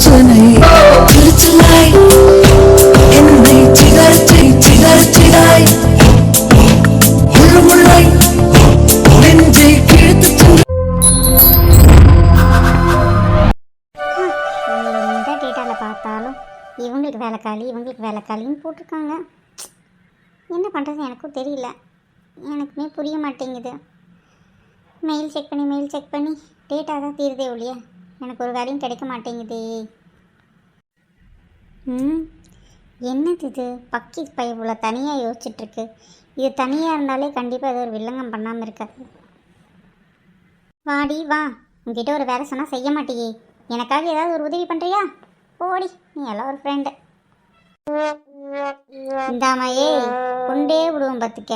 பிரச்சனை திருச்சலாய் என்னை சிகரச்சை சிகரச்சிடாய் முள்ளுமுள்ளாய் நெஞ்சை கிழித்து சென்று. எந்த டேட்டாவில் பார்த்தாலும் இவங்களுக்கு வேலைக்காளி இவங்களுக்கு வேலைக்காளின்னு போட்டிருக்காங்க. என்ன பண்ணுறது எனக்கும் தெரியல. எனக்குமே புரிய மாட்டேங்குது. மெயில் செக் பண்ணி மெயில் செக் பண்ணி டேட்டா தான் தீருதே ஒழிய. எனக்கு ஒரு வேலையும் கிடைக்க மாட்டேங்குதே. ம்? என்னது இது? பக்கி பையபுல தனியாக யோசிச்சுட்ருக்கு. இது தனியாக இருந்தாலே கண்டிப்பாக இது ஒரு வில்லங்கம் பண்ணாமல் இருக்காது. வாடி வா. உங்ககிட்ட ஒரு வேலை சொன்னால் செய்ய மாட்டேயே. எனக்காக ஏதாவது ஒரு உதவி பண்ணுறியா போடி நீ எல்லாம் ஒரு ஃப்ரெண்டு இந்தாமையே கொண்டே விடுவோம் பார்த்துக்க.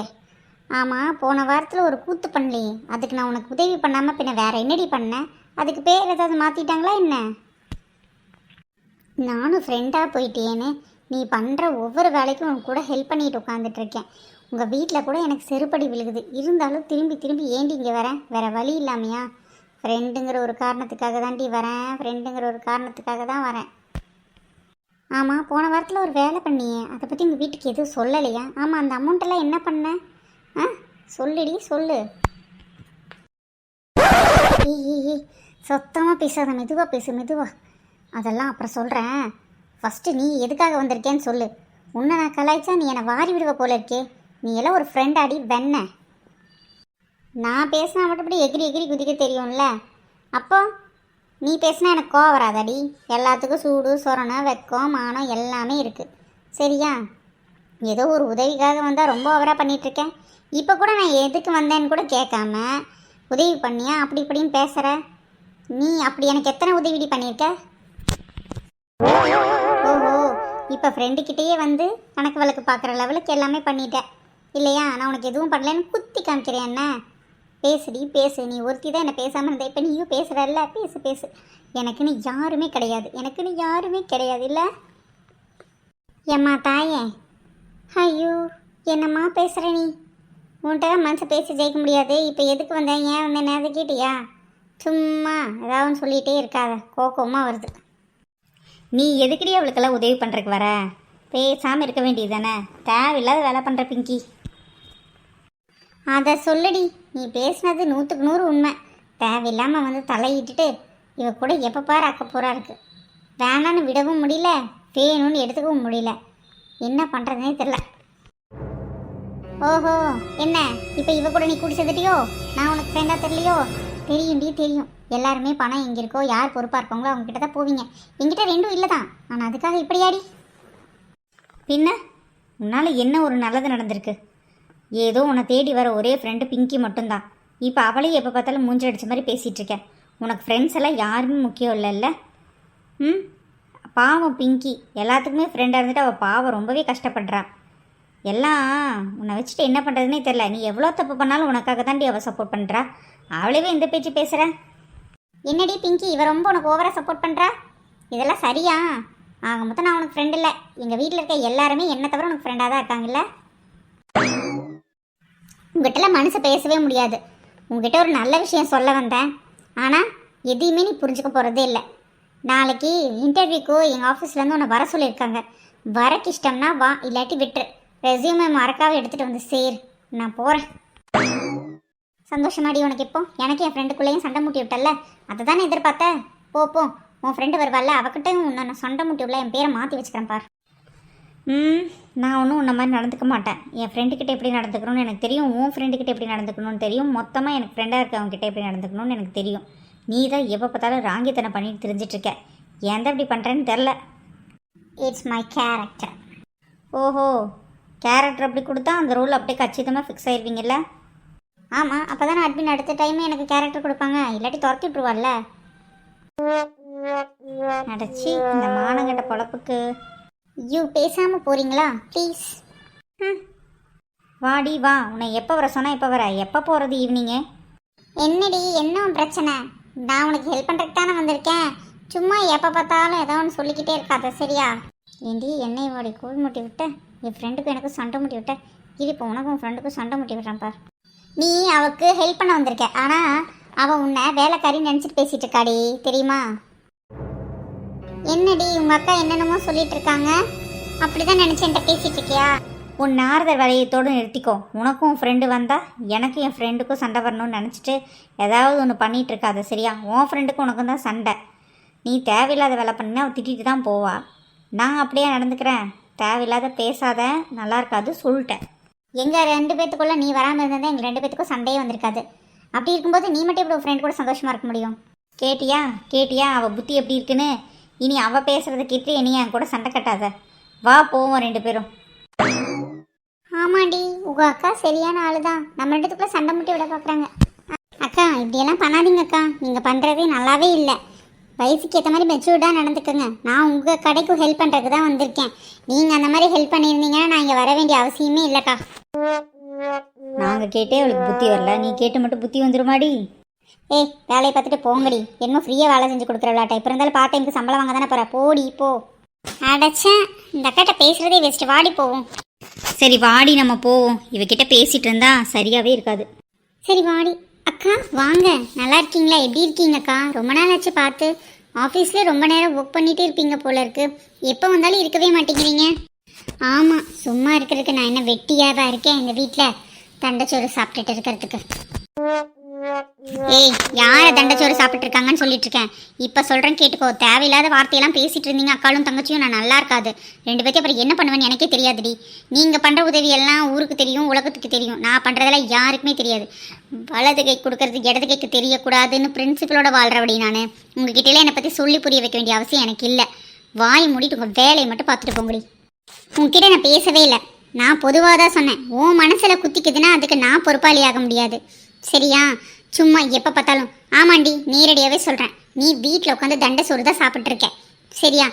ஆமாம் போன வாரத்தில் ஒரு கூத்து பண்ணலையே. அதுக்கு நான் உனக்கு உதவி பண்ணாமல் பின்ன வேற என்னடி பண்ணேன் அதுக்கு பேர் ஏதாவது மாற்றிட்டாங்களா என்ன? நானும் ஃப்ரெண்டாக போயிட்டேன்னு நீ பண்ணுற ஒவ்வொரு வேலைக்கும் உன் கூட ஹெல்ப் பண்ணிட்டு உட்காந்துட்டு இருக்கேன். உங்கள் வீட்டில் கூட எனக்கு செருப்படி விழுகுது. இருந்தாலும் திரும்பி திரும்பி ஏண்டி இங்கே வரேன் வேறு வழி இல்லாமையா? ஃப்ரெண்டுங்கிற ஒரு காரணத்துக்காக தாண்டி வரேன். ஃப்ரெண்டுங்கிற ஒரு காரணத்துக்காக தான் வரேன். ஆமாம் போன வாரத்தில் ஒரு வேலை பண்ணியே. அதை பற்றி உங்கள் வீட்டுக்கு எதுவும் சொல்லலையா? ஆமாம் அந்த அமௌண்ட்டெல்லாம் என்ன பண்ண? ஆ? சொல்லுடி சொல்லு. ஏய் சத்தமாக சொத்தமாக பேசாத மெதுவாக பேசு மெதுவாக அதெல்லாம் அப்புறம் சொல்கிறேன் ஃபஸ்ட்டு நீ எதுக்காக வந்திருக்கேன்னு சொல்லு. உன்னை நான் கலாய்ச்சா நீ என்னை வாரி விடுவ போல இருக்கே. நீ எல்லாம் ஒரு ஃப்ரெண்டாடி வெண்ண. நான் பேசினா மட்டும்படி எகிரி எகிரி குதிக்க தெரியும்ல? அப்போ நீ பேசினா எனக்கு கோவம் வராதடி. எல்லாத்துக்கும் சூடு சொரணம் வெக்கம் மானம் எல்லாமே இருக்குது சரியா? ஏதோ ஒரு உதவிக்காக வந்தால் ரொம்ப ஓவராக பண்ணிகிட்ருக்கேன் இப்போ கூட நான் எதுக்கு வந்தேன்னு கூட கேட்காம உதவி பண்ணியா? அப்படி இப்படின்னு பேசுகிற நீ அப்படி எனக்கு எத்தனை உதவிடி பண்ணியிருக்க? ஓஹோ இப்போ ஃப்ரெண்டுக்கிட்டேயே வந்து கணக்கு வழக்கு பார்க்குற லெவலுக்கு எல்லாமே பண்ணிட்டேன் இல்லையா? நான் உனக்கு எதுவும் பண்ணலன்னு குத்தி காமிக்கிறேன் என்ன? பேசுடி பேசு. நீ ஒருத்தி தான் என்ன பேசாமல் இருந்த. இப்போ நீயும் பேசுகிறல்ல பேசு பேசு. எனக்குன்னு யாருமே கிடையாது. எனக்குன்னு யாருமே கிடையாது இல்லை? ஏம்மா தாயே. ஐயோ என்னம்மா பேசுகிற நீ? உன்கிட்ட தான் மனசை பேசி ஜெயிக்க முடியாது. இப்போ எதுக்கு வந்தேன் ஏன் வந்தேன் அதை கேட்டியா? சும்மா ஏதாவது சொல்லிகிட்டே இருக்காத. கோக்கமாக வருது. நீ எதுக்கடி அவளுக்கெல்லாம் உதவி பண்ணுறக்கு வர? பேசாமல் இருக்க வேண்டியது தானே தேவையில்லாத வேலை பண்ணுற பிங்கி. அதை சொல்லுடி. நீ பேசினது நூற்றுக்கு நூறு உண்மை. தேவையில்லாமல் வந்து தலையிட்டுட்டு இவ கூட எப்போ பாரு போகிறா இருக்கு. வேணான்னு விடவும் முடியல வேணும்னு எடுத்துக்கவும் முடியல. என்ன பண்ணுறதுனே தெரில ஓஹோ. என்ன? இப்போ இவ கூட நீ கூட்டி சேர்த்துட்டியோ நான் உனக்கு ஃப்ரெண்டாக தெரியலையோ? தெரியும்டி தெரியும். எல்லாருமே பணம் எங்கே இருக்கோ யார் பொறுப்பாக இருப்பாங்களோ அவங்ககிட்ட தான் போவீங்க. என்கிட்ட ரெண்டும் இல்லை தான். ஆனால் அதுக்காக இப்படியாடி? பின்ன? உன்னால் என்ன ஒரு நல்லது நடந்திருக்கு? ஏதோ உன்னை தேடி வர ஒரே ஃப்ரெண்டு பிங்கி மட்டும்தான். இப்போ அவளையும் எப்போ பார்த்தாலும் மூஞ்சி அடிச்ச மாதிரி பேசிகிட்டு இருக்கேன் உனக்கு ஃப்ரெண்ட்ஸ் எல்லாம் யாருமே முக்கியம் இல்லைல்ல ம்? பாவம் பிங்கி. எல்லாத்துக்குமே ஃப்ரெண்டாக இருந்துட்டு அவள் பாவம் ரொம்பவே கஷ்டப்படுறா. எல்லாம் உன்னை வச்சுட்டு என்ன பண்ணுறதுனே தெரில நீ எவ்வளோ தப்பு பண்ணாலும் உனக்காக தாண்டி அவள் சப்போர்ட் பண்ணுறா அவளவே இந்த பேச்சு பேசுகிற என்னடி பிங்கி இவ ரொம்ப உனக்கு ஓவராக சப்போர்ட் பண்ணுறா இதெல்லாம் சரியா? ஆக மொத்தம் நான் உனக்கு ஃப்ரெண்ட் இல்லை. எங்கள் வீட்டில் இருக்க எல்லாருமே என்ன தவிர உனக்கு ஃப்ரெண்டாக தான் இருக்காங்கல்ல? உங்ககிட்டலாம் மனசு பேசவே முடியாது. உங்ககிட்ட ஒரு நல்ல விஷயம் சொல்ல வந்தேன். ஆனால் எதையுமே நீ புரிஞ்சுக்க போகிறதே இல்லை. நாளைக்கு இன்டர்வியூக்கு எங்கள் ஆஃபீஸ்லேருந்து உன்னை வர சொல்லியிருக்காங்க. வரக்கு இஷ்டம்னா வா இல்லாட்டி விட்டுரு. ரெசியூமை மறக்காவே எடுத்துகிட்டு வந்து சேர். நான் போகிறேன் சந்தோஷமாடி உனக்கு இப்போ. எனக்கு என் ஃப்ரெண்டுக்குள்ளேயும் சண்டை மூட்டி விட்டல்ல. அதை தானே எதிர்பார்த்த? போ போ. உன் ஃப்ரெண்டு வருவாள் அவகிட்டையும் உன்னை நான் சண்டை மூட்டி விடல என் பேரை மாற்றி வச்சுக்கிறேன் பார். ம் நான் ஒன்றும் உன்ன மாதிரி நடந்துக்க மாட்டேன். என் ஃப்ரெண்டுக்கிட்ட எப்படி நடந்துக்கணும்னு எனக்கு தெரியும். உன் ஃப்ரெண்டுக்கிட்ட எப்படி நடந்துக்கணும்னு தெரியும். மொத்தமாக எனக்கு ஃப்ரெண்டாக இருக்கவங்ககிட்ட எப்படி நடந்துக்கணும்னு எனக்கு தெரியும். நீ தான் எப்போ பார்த்தாலும் ராங்கித்தனை பண்ணிட்டு தெரிஞ்சிட்ருக்க ஏன் தான் இப்படி பண்ணுறேன்னு தெரில இட்ஸ் மை கேரக்டர் ஓஹோ. கேரக்டர் அப்படி கொடுத்தா அந்த ரோல் அப்படியே கச்சிதமாக ஃபிக்ஸ் ஆயிருவீங்கல்ல? ஆமாம் அப்போ தானே அட்மின் அடுத்த டைம் எனக்கு கேரக்டர் கொடுப்பாங்க. இல்லாட்டி துரத்தி விட்ருவாள்ல நடச்சி இந்த மானங்கட்ட பொழப்புக்கு. ஐயோ பேசாமல் போகிறீங்களா ப்ளீஸ் வாடி வா. உன்னை எப்போ வர சொன்னால் எப்போ வர? எப்போ போகிறது ஈவினிங்கு என்னடி என்ன பிரச்சனை? நான் உனக்கு ஹெல்ப் பண்ணுறதுக்கு தானே வந்திருக்கேன். சும்மா எப்போ பார்த்தாலும் ஏதோ ஒன்று சொல்லிக்கிட்டே இருக்காத சரியா? ஏண்டி என்னை வாடி கூழ் முட்டி விட்டேன் என் ஃப்ரெண்டுக்கு எனக்கு சண்டை முட்டி விட்ட. இது இப்போ உனக்கும் ஃப்ரெண்டுக்கும் சண்டை முட்டி விடுறேன் பார். நீ அவளுக்கு ஹெல்ப் பண்ண வந்திருக்க. ஆனால் அவள் உன்னை வேலைக்காரி நினச்சிட்டு பேசிட்டு இருக்காடி. தெரியுமா? என்னடி உங்கள் அக்கா என்னென்னமோ சொல்லிட்டு இருக்காங்க. அப்படிதான் நினச்சேன்ட்ட பேசிட்டு இருக்கியா? உன் நாரதர் வளையத்தோடு நிறுத்திக்கோ. உனக்கும் உன் ஃப்ரெண்டு வந்தா எனக்கும் என் ஃப்ரெண்டுக்கும் சண்டை வரணும்னு நினச்சிட்டு ஏதாவது ஒன்று பண்ணிட்டு இருக்காத சரியா? உன் ஃப்ரெண்டுக்கும் உனக்கும் தான் சண்டை. நீ தேவையில்லாத வேலை பண்ணினா அவள் திட்டிட்டு தான் போவா. நான் அப்படியே நடந்துக்கிறேன். தேவையில்லாத பேசாத நல்லா இருக்காது சொல்லிட்டேன். எங்கள் ரெண்டு பேத்துக்குள்ள நீ வராமல் இருந்தால் எங்கள் ரெண்டு பேத்துக்கும் சண்டையே வந்திருக்காது. அப்படி இருக்கும்போது நீ மட்டும் இப்படி ஃப்ரெண்ட் கூட சந்தோஷமாக இருக்க முடியும்? கேட்டியா? கேட்டியா? அவள் புத்தி எப்படி இருக்குன்னு? இனி அவள் பேசுகிறத கேட்டு இனி என் கூட சண்டை கட்டாத. வா போவோம் ரெண்டு பேரும். ஆமாண்டி உங்க அக்கா சரியான ஆளுதான். நம்ம ரெண்டுத்துக்குள்ளே சண்டை முட்டி விட பார்க்குறாங்க அக்கா இப்படியெல்லாம் பண்ணாதீங்க அக்கா நீங்கள் பண்ணுறதே நல்லாவே இல்லை. வயசுக்கு ஏற்ற மாதிரி மெச்சூர்டாக நடந்துக்கோங்க. நான் உங்க கடைக்கு ஹெல்ப் பண்றதுக்கு தான் வந்திருக்கேன். நீங்க அந்த மாதிரி ஹெல்ப் பண்ணியிருந்தீங்கன்னா நான் இங்க வர வேண்டிய அவசியமே இல்லைக்கா. நாங்கள் கேட்டே அவளுக்கு புத்தி வரல. நீ கேட்டு மட்டும் புத்தி வந்துருமாடி? ஏய் வேலையை பார்த்துட்டு போங்கடி. என்னமோ ஃப்ரீயாக வேலை செஞ்சு கொடுக்குறவளாட்ட. இப்போ இருந்தாலும் பார்ட் டைமுக்கு சம்பளம் வாங்க தானே போகிற போடி போ. அடைச்சேன் இந்த அக்காட்ட பேசுறதே வேஸ்ட் வாடி போவோம். சரி வாடி நம்ம போவோம். இவகிட்ட பேசிட்டு இருந்தா சரியாவே இருக்காது. சரி வாடி. அக்கா வாங்க. நல்லா இருக்கீங்களா? எப்படி இருக்கீங்க அக்கா ரொம்ப நாள் ஆச்சு பார்த்து. ஆஃபீஸில் ரொம்ப நேரம் ஒர்க் பண்ணிட்டு இருப்பீங்க போல இருக்கு. எப்போ வந்தாலும் இருக்கவே மாட்டேங்கிறீங்க. ஆமாம் சும்மா இருக்கிறதுக்கு நான் என்ன வெட்டியாக தான் இருக்கேன் எங்கள் வீட்டில் தண்டைச்சோறு சாப்பிட்டுட்டு இருக்கிறதுக்கு. ஏய் யாரை தண்டச்சோறு சாப்பிட்டு இருக்காங்கன்னு சொல்லிட்டு இருக்கேன் இப்போ சொல்கிறேன் கேட்டுக்கோ தேவையில்லாத வார்த்தையெல்லாம் பேசிட்டு இருந்தீங்க. அக்காலும் தங்கச்சியும் நான் நல்லா இருக்காது. ரெண்டு பேர்த்தையும் அப்புறம் என்ன பண்ணுவேன்னு எனக்கே தெரியாதுடி. நீங்கள் பண்ணுற உதவி எல்லாம் ஊருக்கு தெரியும் உலகத்துக்கு தெரியும். நான் பண்ணுறதெல்லாம் யாருக்குமே தெரியாது. வலது கை கொடுக்கறது இடது கைக்கு தெரியக்கூடாதுன்னு பிரின்சிபலோட வாழ்கிறபடி நான். உங்ககிட்டலாம் என்னை பற்றி சொல்லி புரிய வைக்க வேண்டிய அவசியம் எனக்கு இல்லை. வாய் மூடிட்டு உங்கள் வேலையை மட்டும் பார்த்துட்டு போங்கடி. உங்ககிட்ட நான் பேசவே இல்லை. நான் பொதுவாக தான் சொன்னேன். உன் மனசில் குத்திக்குதுன்னா அதுக்கு நான் பொறுப்பாளியாக முடியாது. சரியா? சும்மா எப்போ பார்த்தாலும் ஆமாண்டி நேரடியாகவே சொல்கிறேன் நீ வீட்டில் உட்காந்து தண்டை சோறு தான் சாப்பிட்ருக்க சரியா?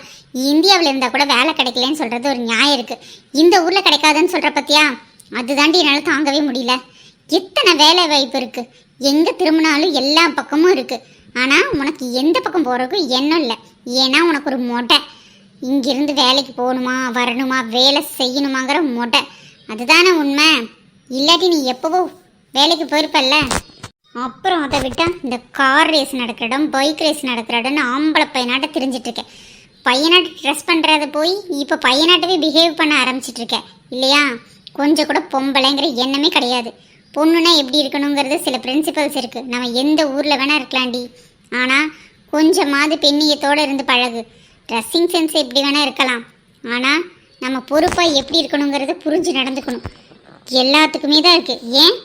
இந்தியாவில் இருந்தால் கூட வேலை கிடைக்கலன்னு சொல்கிறது ஒரு நியாயம் இருக்குது இந்த ஊரில் கிடைக்காதுன்னு சொல்கிற பத்தியா? அதுதாண்டி என்னால் தாங்கவே முடியல. எத்தனை வேலை வாய்ப்பு இருக்குது எங்கே திரும்பினாலும் எல்லா பக்கமும் இருக்குது ஆனால் உனக்கு எந்த பக்கம் போகிறதுக்கும் எண்ணம் இல்லை. ஏன்னா உனக்கு ஒரு மொட்டை. இங்கிருந்து வேலைக்கு போகணுமா வரணுமா வேலை செய்யணுமாங்கிற மொட்டை. அதுதானே உண்மை. இல்லாட்டி நீ எப்போவோ வேலைக்கு போயிருப்பல்ல? அப்புறம் அதை விட்டால் இந்த கார் ரேஸ் நடக்கிற இடம் பைக் ரேஸ் நடக்கிற இடம்னு ஆம்பளை பையனாட்ட தெரிஞ்சிட்ருக்கேன் பையனாட்டு பையனாட்ட ட்ரெஸ் பண்ணுறத போய் இப்போ பையனாட்டவே பிஹேவ் பண்ண ஆரம்பிச்சிட்ருக்கேன் இல்லையா? கொஞ்சம் கூட பொம்பளைங்கிற எண்ணமே கிடையாது. பொண்ணுனா எப்படி இருக்கணுங்கிறது சில பிரின்சிபல்ஸ் இருக்குது நம்ம எந்த ஊரில் வேணால் இருக்கலாம்டி. ஆனால் கொஞ்சமாவது பெண்ணியத்தோடு இருந்து பழகு. ட்ரெஸ்ஸிங் சென்ஸ் எப்படி வேணால் இருக்கலாம். ஆனால் நம்ம பொறுப்பாக எப்படி இருக்கணுங்கிறத புரிஞ்சு நடந்துக்கணும். எல்லாத்துக்குமே தான் இருக்குது ஏன்?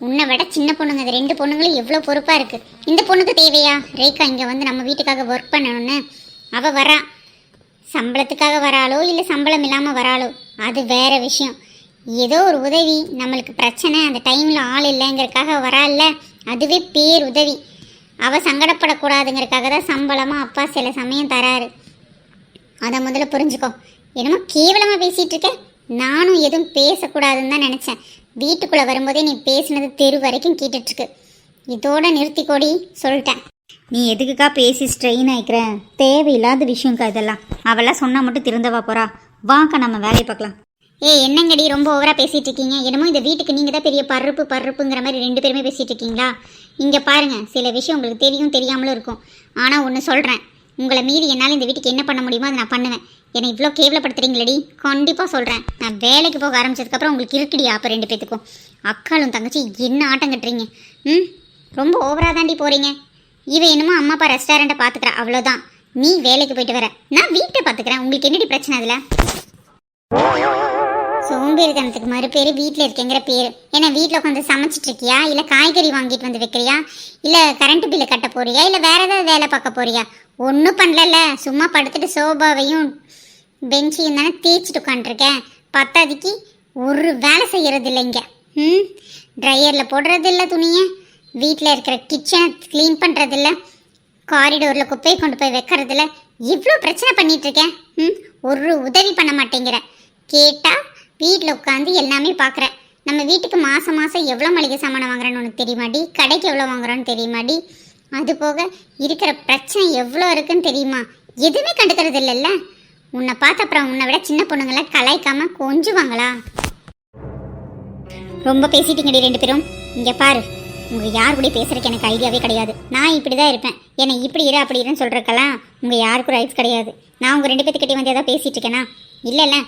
உன்னை விட சின்ன பொண்ணுங்க அது ரெண்டு பொண்ணுங்களும் எவ்வளோ பொறுப்பாக இருக்குது இந்த பொண்ணுக்கு தேவையா? ரேகா இங்கே வந்து நம்ம வீட்டுக்காக ஒர்க் பண்ணணும்னு. அவள் வரா. சம்பளத்துக்காக வராளோ இல்லை சம்பளம் இல்லாமல் வராளோ? அது வேற விஷயம். ஏதோ ஒரு உதவி. நம்மளுக்கு பிரச்சனை அந்த டைமில் ஆள் இல்லைங்கிறதுக்காக வரால அதுவே பேர் உதவி அவள் சங்கடப்படக்கூடாதுங்கிறதுக்காக தான் சம்பளமாக அப்பா சில சமயம் தராரு. அதை முதல்ல புரிஞ்சுக்கோ. என்னமோ கேவலமாக பேசிகிட்டு இருக்கேன் நானும் எதுவும் பேசக்கூடாதுன்னு தான் நினச்சேன். வீட்டுக்குள்ளே வரும்போதே நீ பேசினது தெரு வரைக்கும் கேட்டுட்ருக்கு. இதோட நிறுத்திக்கோடி சொல்லிட்டேன். நீ எதுக்குக்கா பேசி ஸ்ட்ரெயின் ஆயிக்கிற? தேவையில்லாத விஷயம்க்கா இதெல்லாம். அவெல்லாம் சொன்னால் மட்டும் திருந்தவா போகிறா வாக்கா நம்ம வேலையை பார்க்கலாம். ஏய் என்னங்கடி ரொம்ப ஓவராக பேசிகிட்டு இருக்கீங்க என்னமோ இந்த வீட்டுக்கு நீங்கள் தான் பெரிய பருப்பு பருப்புங்கிற மாதிரி ரெண்டு பேருமே பேசிகிட்டு இருக்கீங்களா இங்கே பாருங்க சில விஷயம் உங்களுக்கு தெரியும் தெரியாமலும் இருக்கும். ஆனால் ஒன்று சொல்கிறேன் உங்களை மீறி என்னால் இந்த வீட்டுக்கு என்ன பண்ண முடியுமோ அதை நான் பண்ணுவேன். என்னை இவ்வளோ கேவலப்படுத்துறீங்களடி. கண்டிப்பாக சொல்கிறேன் நான் வேலைக்கு போக ஆரம்பிச்சதுக்கப்புறம் உங்களுக்கு இருக்குடியா அப்போ ரெண்டு பேத்துக்கும். அக்காலும் தங்கச்சி என்ன ஆட்டம் கட்டுறீங்க? ம்? ரொம்ப ஓவராக தாண்டி போகிறீங்க இவ என்னமோ அம்மா அப்பா ரெஸ்டாரண்ட்டை பார்த்துக்கிறா அவ்வளோதான் நீ வேலைக்கு போயிட்டு வர. நான் வீட்டை பார்த்துக்கிறேன் உங்களுக்கு என்னடி பிரச்சனை அதில்? சோம்பேறித்தனத்துக்கு மறு பேர் வீட்டில் இருக்கேங்கிற பேர். ஏன்னா வீட்டில் உட்காந்து சமைச்சிட்டு இருக்கியா இல்லை காய்கறி வாங்கிட்டு வந்து வைக்கிறியா? இல்லை கரண்ட் பில்லு கட்ட போறியா? இல்லை வேற ஏதாவது வேலை பார்க்க போறியா? ஒன்றும் பண்ணலல்ல. சும்மா படுத்துட்டு சோபாவையும் பெஞ்சையும் தானே தேய்ச்சிட்டு உட்காந்துருக்கேன் பத்தாதிக்கு ஒரு வேலை செய்கிறது இல்லைங்க ம்? ட்ரையரில் போடுறது இல்லை துணியை. வீட்டில் இருக்கிற கிச்சனை க்ளீன் பண்ணுறதில்ல காரிடோரில் குப்பையை கொண்டு போய் வைக்கிறதில்ல. இவ்வளோ பிரச்சனை பண்ணிகிட்ருக்கேன் ம்? ஒரு உதவி பண்ண மாட்டேங்கிற. கேட்டால் வீட்டில் உட்காந்து எல்லாமே பார்க்குற நம்ம வீட்டுக்கு மாதம் மாதம் எவ்வளோ மளிகை சாமான் வாங்குறேன்னு உனக்கு தெரியுமாடி? கடைக்கு எவ்வளோ வாங்குறோன்னு தெரியுமாடி? அது போக இருக்கிற பிரச்சனை எவ்வளோ இருக்குன்னு தெரியுமா? எதுவுமே கண்டுக்கிறது இல்லைல்ல உன்னை பார்த்த அப்புறம் உன்னை விட சின்ன பொண்ணுங்களை கலாய்க்காம கொஞ்சுவாங்களா? ரொம்ப பேசிட்டீங்கடி ரெண்டு பேரும். இங்கே பாரு உங்கள் யார் கூட பேசுறதுக்கு எனக்கு ஐடியாவே கிடையாது. நான் இப்படி தான் இருப்பேன். என்னை இப்படி இரு அப்படி இருன்னு சொல்கிறக்கெல்லாம் உங்கள் யாருக்கும் ரைட்ஸ் கிடையாது. நான் உங்கள் ரெண்டு பேத்துக்கிட்டே வந்து ஏதாவது பேசிகிட்டு இருக்கேனா? இல்லைல்ல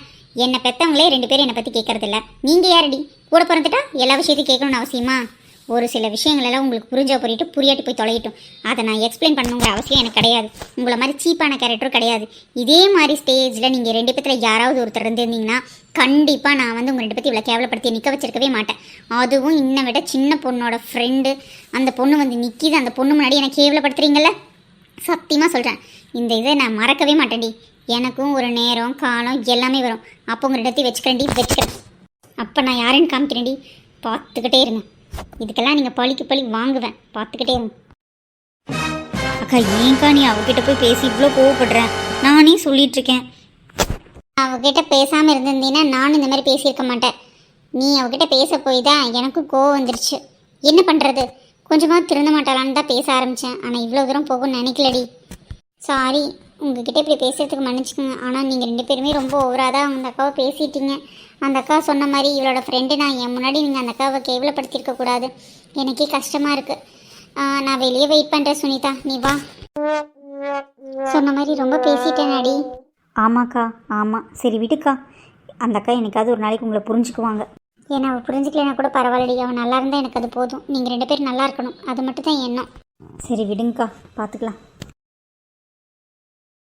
என்னை பெற்றவங்களே ரெண்டு பேரும் என்னை பற்றி கேட்கறதில்ல நீங்கள் யாரடி? கூட பிறந்துட்டா எல்லா விஷயத்தையும் கேட்கணும்னு அவசியமா? ஒரு சில விஷயங்களெல்லாம் உங்களுக்கு புரிஞ்ச புரியிட்டு புரியாட்டி போய் தொலையிட்டும். அதை நான் எக்ஸ்பிளைன் பண்ணுங்கிற அவசியம் எனக்கு கிடையாது. உங்களை மாதிரி சீப்பான கேரக்டரும் கிடையாது. இதே மாதிரி ஸ்டேஜில் நீங்கள் ரெண்டு பேத்தில் யாராவது ஒருத்தர் இருந்திருந்தீங்கன்னா கண்டிப்பாக நான் வந்து உங்கள் ரெண்டு பற்றி இவ்வளோ கேவலப்படுத்தி நிற்க வச்சிருக்கவே மாட்டேன். அதுவும் இன்னை விட சின்ன பொண்ணோட ஃப்ரெண்டு அந்த பொண்ணு வந்து நிற்கிது அந்த பொண்ணு முன்னாடி எனக்கு கேவலப்படுத்துறீங்கள சத்தியமாக சொல்கிறேன் இந்த இதை நான் மறக்கவே மாட்டேன்டி. எனக்கும் ஒரு நேரம் காலம் எல்லாமே வரும். அப்போ உங்கள் இடத்தையும் வச்சுக்கிறேன்டி வச்சுக்கிறேன். அப்போ நான் யாருன்னு காமிக்கிறேன்டி? பார்த்துக்கிட்டே இருங்க. இதுக்கெல்லாம் நீங்கள் பழிக்கு பழி வாங்குவேன். பார்த்துக்கிட்டே அக்கா ஏங்கா நீ அவகிட்ட போய் பேசி இவ்வளோ கோவப்படுறேன் நானே சொல்லிட்டு இருக்கேன் அவகிட்ட பேசாமல் இருந்திருந்தீங்கன்னா நானும் இந்த மாதிரி பேசியிருக்க மாட்டேன். நீ அவகிட்ட பேச போய் தான் எனக்கும் கோவம் வந்துருச்சு. என்ன பண்ணுறது கொஞ்சமாக திருந்த மாட்டாளான்னு தான் பேச ஆரம்பித்தேன் ஆனால் இவ்வளோ தூரம் போகும்னு நினைக்கலடி. சாரி உங்ககிட்ட இப்படி பேசுகிறதுக்கு மன்னிச்சுக்கோங்க. ஆனால் நீங்கள் ரெண்டு பேருமே ரொம்ப ஓவராக தான் அந்த அக்காவை பேசிட்டீங்க. அந்த அக்கா சொன்ன மாதிரி இவளோட ஃப்ரெண்டு நான் என் முன்னாடி நீங்கள் அந்த அக்காவை கேவலப்படுத்தியிருக்க கூடாது. எனக்கே கஷ்டமாக இருக்குது நான் வெளியே வெயிட் பண்ணுறேன் சுனிதா. நீ வா. சொன்ன மாதிரி ரொம்ப பேசிட்டேன் அடி. ஆமாக்கா ஆமாம் சரி விடுக்கா. அந்த அக்கா என்னைக்காவது ஒரு நாளைக்கு உங்களை புரிஞ்சுக்குவாங்க. ஏன்னா அவள் புரிஞ்சுக்கலைன்னா கூட பரவாயில்லடி. அவன் நல்லா இருந்தால் எனக்கு அது போதும். நீங்கள் ரெண்டு பேரும் நல்லா இருக்கணும். அது மட்டும் தான் எண்ணம். சரி விடுங்கக்கா. பார்த்துக்கலாம்